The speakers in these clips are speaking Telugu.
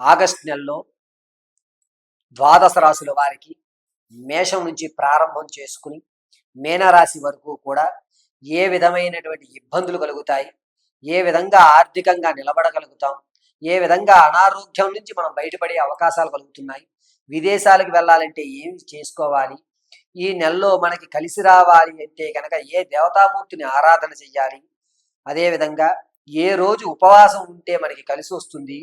ఆగస్ట్ నెలలో ద్వాదశ రాశుల వారికి మేషం నుంచి ప్రారంభం చేసుకుని మీనరాశి వరకు కూడా ఏ విధమైనటువంటి ఇబ్బందులు కలుగుతాయి ఏ విధంగా ఆర్థికంగా నిలబడగలుగుతాం ఏ విధంగా అనారోగ్యం నుంచి మనం బయటపడే అవకాశాలు కలుగుతున్నాయి విదేశాలకు వెళ్ళాలంటే ఏమి చేసుకోవాలి ఈ నెలలో మనకి కలిసి రావాలి అంటే కనుక ఏ దేవతామూర్తిని ఆరాధన చెయ్యాలి అదేవిధంగా ఏ రోజు ఉపవాసం ఉంటే మనకి కలిసి వస్తుంది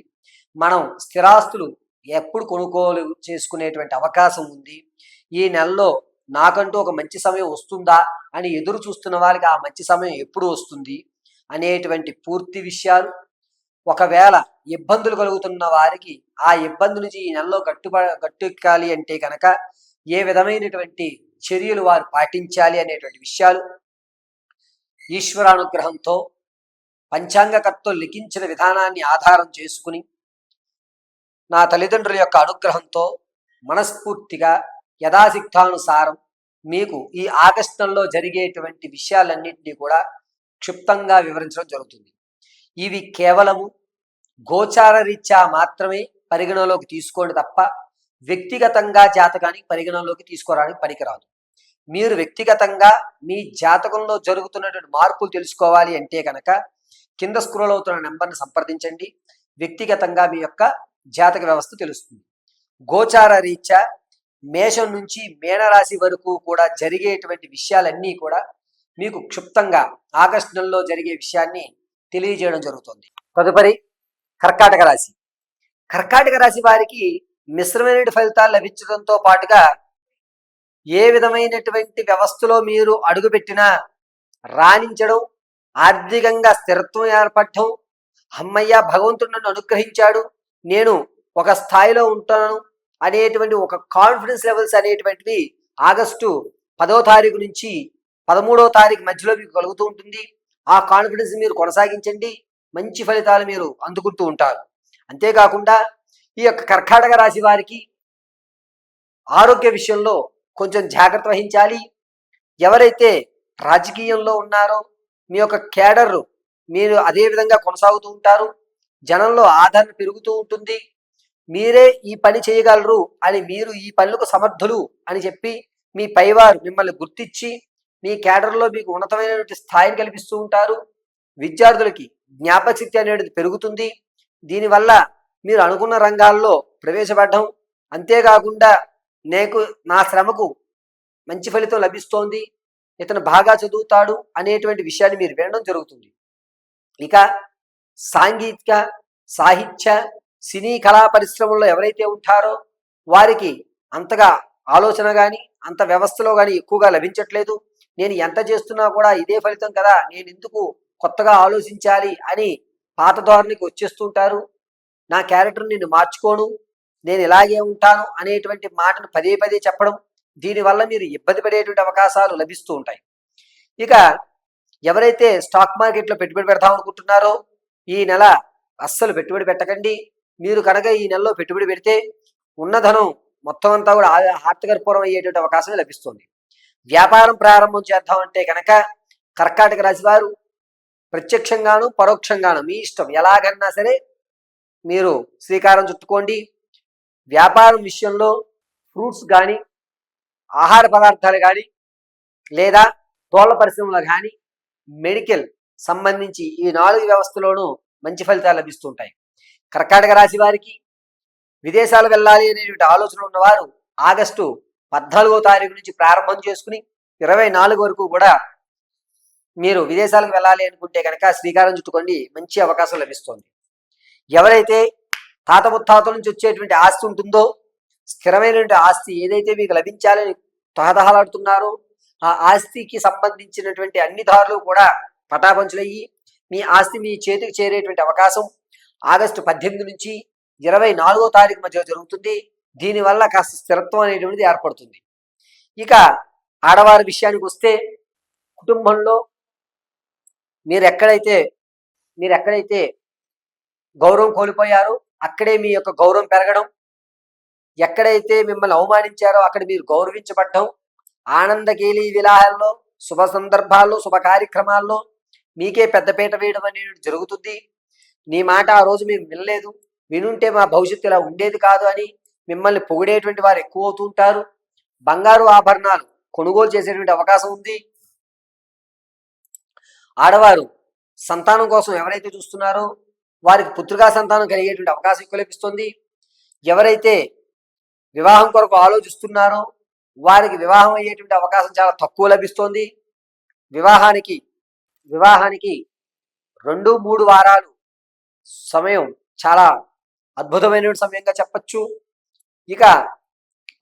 మనం స్థిరాస్తులు ఎప్పుడు కొనుగోలు చేసుకునేటువంటి అవకాశం ఉంది. ఈ నెలలో నాకంటూ ఒక మంచి సమయం వస్తుందా అని ఎదురు చూస్తున్న వారికి ఆ మంచి సమయం ఎప్పుడు వస్తుంది అనేటువంటి పూర్తి విషయాలు. ఒకవేళ ఇబ్బందులు కలుగుతున్న వారికి ఆ ఇబ్బంది నుంచి ఈ నెలలో గట్టుబ గట్టెక్కాలి అంటే కనుక ఏ విధమైనటువంటి చర్యలు వారు పాటించాలి అనేటువంటి విషయాలు. ఈశ్వరానుగ్రహంతో పంచాంగకర్తలు లిఖించిన విధానాన్ని ఆధారం చేసుకుని నా తల్లిదండ్రుల యొక్క అనుగ్రహంతో మనస్ఫూర్తిగా యథాసిద్ధానుసారం మీకు ఈ ఆగస్టంలో జరిగేటువంటి విషయాలన్నింటినీ కూడా క్షిప్తంగా వివరించడం జరుగుతుంది. ఇవి కేవలము గోచార రీత్యా మాత్రమే పరిగణలోకి తీసుకోండి తప్ప వ్యక్తిగతంగా జాతకానికి పరిగణలోకి తీసుకోవడానికి పనికిరాదు. మీరు వ్యక్తిగతంగా మీ జాతకంలో జరుగుతున్నటువంటి మార్పులు తెలుసుకోవాలి అంటే కనుక కింద స్క్రోల్ అవుతున్న నెంబర్ని సంప్రదించండి. వ్యక్తిగతంగా మీ యొక్క జాతక వ్యవస్థ తెలుస్తుంది. గోచార రీత్యా మేషం నుంచి మేనరాశి వరకు కూడా జరిగేటువంటి విషయాలన్నీ కూడా మీకు క్షుప్తంగా ఆగస్టు నెలలో జరిగే విషయాన్ని తెలియజేయడం జరుగుతుంది. తదుపరి కర్కాటక రాశి. కర్కాటక రాశి వారికి మిశ్రమైన ఫలితాలు లభించడంతో పాటుగా ఏ విధమైనటువంటి వ్యవస్థలో మీరు అడుగుపెట్టినా రాణించడం ఆర్థికంగా స్థిరత్వం ఏర్పడటం అమ్మయ్య భగవంతుడు నన్ను అనుగ్రహించాడు నేను ఒక స్థాయిలో ఉంటాను అనేటువంటి ఒక కాన్ఫిడెన్స్ లెవెల్స్ అనేటువంటివి ఆగస్టు పదో తారీఖు నుంచి పదమూడో తారీఖు మధ్యలో మీకు కలుగుతూ ఉంటుంది. ఆ కాన్ఫిడెన్స్ మీరు కొనసాగించండి. మంచి ఫలితాలు మీరు అందుకుంటూ ఉంటారు. అంతేకాకుండా ఈ యొక్క కర్కాటక రాశి వారికి ఆరోగ్య విషయంలో కొంచెం జాగ్రత్త వహించాలి. ఎవరైతే రాజకీయంలో ఉన్నారో మీ యొక్క కేడర్ మీరు అదే విధంగా కొనసాగుతూ ఉంటారు. జనంలో ఆదరణ పెరుగుతూ ఉంటుంది. మీరే ఈ పని చేయగలరు అని మీరు ఈ పనులకు సమర్థులు అని చెప్పి మీ పైవారు మిమ్మల్ని గుర్తించి మీ కేడర్లో మీకు ఉన్నతమైనటువంటి స్థాయిని కల్పిస్తూ ఉంటారు. విద్యార్థులకి జ్ఞాపకశక్తి అనేది పెరుగుతుంది. దీనివల్ల మీరు అనుకున్న రంగాల్లో ప్రవేశపడడం అంతేకాకుండా నేకు నా శ్రమకు మంచి ఫలితం లభిస్తోంది. ఇతను బాగా చదువుతాడు అనేటువంటి విషయాన్ని మీరు వినడం జరుగుతుంది. ఇక సాంఘిక సాహిత్య సినీ కళా పరిశ్రమల్లో ఎవరైతే ఉంటారో వారికి అంతగా ఆలోచన కానీ అంత వ్యవస్థలో కానీ ఎక్కువగా లభించట్లేదు. నేను ఎంత చేస్తున్నా కూడా ఇదే ఫలితం కదా నేను ఎందుకు కొత్తగా ఆలోచించాలి అని పాత ధోరణికి వచ్చేస్తుంటారు. నా క్యారెక్టర్ నేను మార్చుకోను నేను ఇలాగే ఉంటాను అనేటువంటి మాటను పదే పదే చెప్పడం దీనివల్ల మీరు ఇబ్బంది పడేటువంటి అవకాశాలు లభిస్తూ ఉంటాయి. ఇక ఎవరైతే స్టాక్ మార్కెట్లో పెట్టుబడి పెడతాం అనుకుంటున్నారో ఈ నెల అస్సలు పెట్టుబడి పెట్టకండి. మీరు కనుక ఈ నెలలో పెట్టుబడి పెడితే ఉన్న ధనం మొత్తం అంతా కూడా హార్తకర్పూరం అయ్యేటువంటి అవకాశం లభిస్తుంది. వ్యాపారం ప్రారంభం చేద్దామంటే కనుక కర్కాటక రాశి వారు ప్రత్యక్షంగాను పరోక్షంగాను మీ ఇష్టం. ఎలాగన్నా సరే మీరు శ్రీకారం చుట్టుకోండి. వ్యాపారం విషయంలో ఫ్రూట్స్ కానీ ఆహార పదార్థాలు కానీ లేదా తోళ్ళ పరిశ్రమలు కానీ మెడికల్ సంబంధించి ఈ నాలుగు వ్యవస్థలోనూ మంచి ఫలితాలు లభిస్తుంటాయి. కర్కాటక రాశి వారికి విదేశాలు వెళ్ళాలి అనేటువంటి ఆలోచన ఉన్నవారు ఆగస్టు పద్నాలుగో తారీఖు నుంచి ప్రారంభం చేసుకుని ఇరవై నాలుగు వరకు కూడా మీరు విదేశాలకు వెళ్ళాలి అనుకుంటే కనుక శ్రీకారం చుట్టుకోండి మంచి అవకాశం లభిస్తుంది. ఎవరైతే తాత ముత్తాతల నుంచి వచ్చేటువంటి ఆస్తి ఉంటుందో స్థిరమైనటువంటి ఆస్తి ఏదైతే మీకు లభించాలని తహదహలాడుతున్నారో ఆ ఆస్తికి సంబంధించినటువంటి అన్ని దారులు కూడా పటాపంచులయ్యి మీ ఆస్తి మీ చేతికి చేరేటువంటి అవకాశం ఆగస్టు పద్దెనిమిది నుంచి ఇరవై నాలుగో తారీఖు మధ్య జరుగుతుంది. దీనివల్ల కాస్త స్థిరత్వం అనేటువంటిది ఏర్పడుతుంది. ఇక ఆడవారి విషయానికి వస్తే కుటుంబంలో మీరు ఎక్కడైతే మీరు ఎక్కడైతే గౌరవం కోల్పోయారో అక్కడే మీ యొక్క గౌరవం పెరగడం ఎక్కడైతే మిమ్మల్ని అవమానించారో అక్కడ మీరు గౌరవించబడ్డం ఆనందకేలి విలాహాల్లో శుభ సందర్భాల్లో శుభ కార్యక్రమాల్లో మీకే పెద్దపీట వేయడం అనేది జరుగుతుంది. నీ మాట ఆ రోజు మేము వినలేదు. వినుంటే మా భవిష్యత్తు ఇలా ఉండేది కాదు అని మిమ్మల్ని పొగిడేటువంటి వారు ఎక్కువ అవుతుంటారు బంగారు ఆభరణాలు కొనుగోలు చేసేటువంటి అవకాశం ఉంది. ఆడవారు సంతానం కోసం ఎవరైతే చూస్తున్నారో వారికి పుత్రికా సంతానం కలిగేటువంటి అవకాశం ఎక్కువ లభిస్తుంది. ఎవరైతే వివాహం కొరకు ఆలోచిస్తున్నారో వారికి వివాహం అయ్యేటువంటి అవకాశం చాలా తక్కువ లభిస్తోంది. వివాహానికి వివాహానికి రెండు మూడు వారాలు సమయం చాలా అద్భుతమైన సమయంగా చెప్పచ్చు. ఇక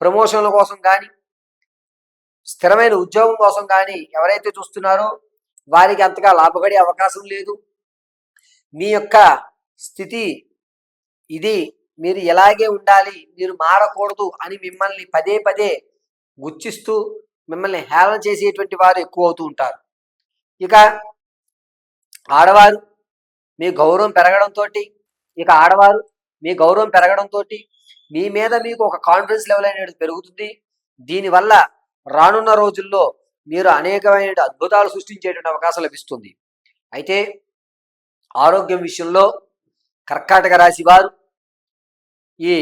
ప్రమోషన్ల కోసం కానీ స్థిరమైన ఉద్యోగం కోసం కానీ ఎవరైతే చూస్తున్నారో వారికి అంతగా లాభపడే అవకాశం లేదు. మీ యొక్క స్థితి ఇది మీరు ఎలాగే ఉండాలి మీరు మారకూడదు అని మిమ్మల్ని పదే పదే గుర్తిస్తూ మిమ్మల్ని హేళన చేసేటువంటి వారు ఎక్కువ అవుతూ ఉంటారు. ఇక ఆడవారు మీ గౌరవం పెరగడంతో ఇక ఆడవారు మీ గౌరవం పెరగడంతో మీ మీద మీకు ఒక కాన్ఫిడెన్స్ లెవెల్ అనేది పెరుగుతుంది. దీనివల్ల రానున్న రోజుల్లో మీరు అనేకమైన అద్భుతాలు సృష్టించేటువంటి అవకాశం లభిస్తుంది. అయితే ఆరోగ్యం విషయంలో కర్కాటక రాశి వారు ఈ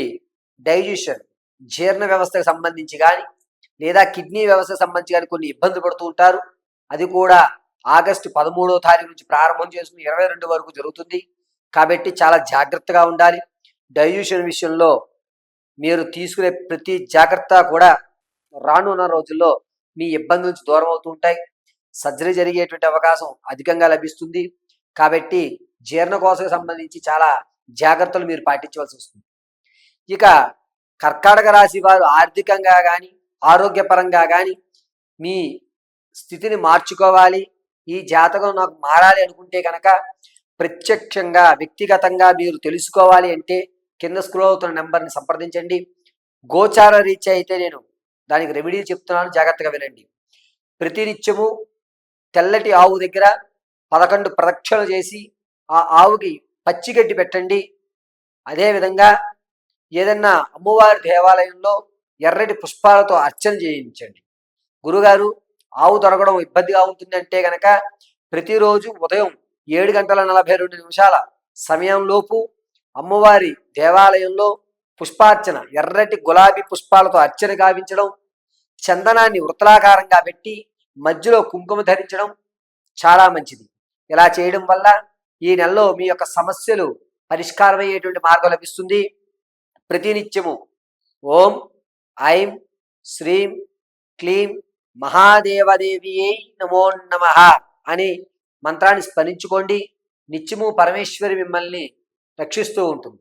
డైజెషన్ జీర్ణ వ్యవస్థకు సంబంధించి కానీ లేదా కిడ్నీ వ్యవస్థకు సంబంధించి కానీ కొన్ని ఇబ్బందులు పడుతూ ఉంటారు. అది కూడా ఆగస్టు పదమూడవ తారీఖు నుంచి ప్రారంభం చేసుకుని ఇరవై రెండు వరకు జరుగుతుంది. కాబట్టి చాలా జాగ్రత్తగా ఉండాలి. డైజెషన్ విషయంలో మీరు తీసుకునే ప్రతి జాగ్రత్త కూడా రానున్న రోజుల్లో మీ ఇబ్బంది నుంచి దూరం అవుతూ ఉంటాయి. సర్జరీ జరిగేటువంటి అవకాశం అధికంగా లభిస్తుంది. కాబట్టి జీర్ణకోశకు సంబంధించి చాలా జాగ్రత్తలు మీరు పాటించవలసి వస్తుంది. ఇక కర్కాటక రాశి వారు ఆర్థికంగా కానీ ఆరోగ్యపరంగా కానీ మీ స్థితిని మార్చుకోవాలి. ఈ జాతకం నాకు మారాలి అనుకుంటే కనుక ప్రత్యక్షంగా వ్యక్తిగతంగా మీరు తెలుసుకోవాలి అంటే కింద స్క్రోల్ అవుతున్న నెంబర్ని సంప్రదించండి. గోచార రీత్యా అయితే నేను దానికి రెమెడీ చెప్తున్నాను. జాగ్రత్తగా వినండి. ప్రతినిత్యము తెల్లటి ఆవు దగ్గర పదకొండు ప్రదక్షిణలు చేసి ఆ ఆవుకి పచ్చిగడ్డి పెట్టండి. అదేవిధంగా ఏదన్నా అమ్మవారి దేవాలయంలో ఎర్రటి పుష్పాలతో అర్చన చేయించండి. గురుగారు ఆవు దొరకడం ఇబ్బందిగా ఉంటుంది అంటే గనక ప్రతిరోజు ఉదయం ఏడు గంటల నలభై రెండు నిమిషాల సమయంలోపు అమ్మవారి దేవాలయంలో పుష్పార్చన ఎర్రటి గులాబీ పుష్పాలతో అర్చన గావించడం చందనాన్ని వృత్తలాకారంగా పెట్టి మధ్యలో కుంకుమ ధరించడం చాలా మంచిది. ఇలా చేయడం వల్ల ఈ నెలలో మీ యొక్క సమస్యలు పరిష్కారమయ్యేటువంటి మార్గం లభిస్తుంది. ప్రతినిత్యము ఓం ఐం శ్రీం క్లీం మహాదేవదేవియే నమో నమ అని మంత్రాన్ని స్మరించుకోండి నిత్యము పరమేశ్వరి మిమ్మల్ని రక్షిస్తూ ఉంటుంది.